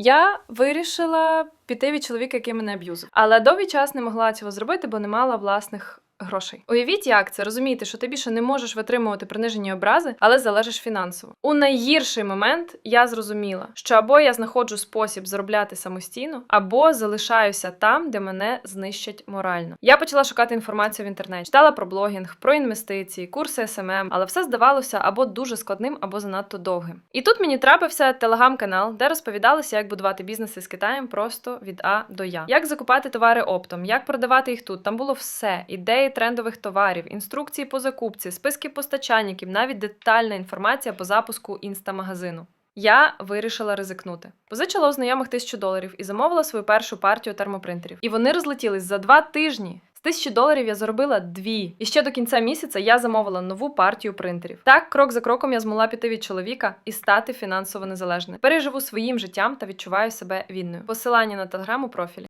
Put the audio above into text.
Я вирішила піти від чоловіка, який мене аб'юзив. Але довгий час не могла цього зробити, бо не мала власних. Грошей. Уявіть, як це розумієте, що ти більше не можеш витримувати принижені образи, але залежиш фінансово. У найгірший момент я зрозуміла, що або я знаходжу спосіб заробляти самостійно, або залишаюся там, де мене знищать морально. Я почала шукати інформацію в інтернеті, читала про блогінг, про інвестиції, курси СММ, але все здавалося або дуже складним, або занадто довгим. І тут мені трапився телеграм-канал, де розповідалося, як будувати бізнеси з Китаєм просто від А до Я, як закупати товари оптом, як продавати їх тут. Там було все: ідеї трендових товарів, інструкції по закупці, списки постачальників, навіть детальна інформація по запуску інстамагазину. Я вирішила ризикнути. Позичила у знайомих тисячу доларів і замовила свою першу партію термопринтерів. І вони розлетілись за два тижні. З тисячі доларів я заробила дві. І ще до кінця місяця я замовила нову партію принтерів. Так, крок за кроком я змогла піти від чоловіка і стати фінансово незалежною. Переживу своїм життям та відчуваю себе вільною. Посилання на телеграм у профілі.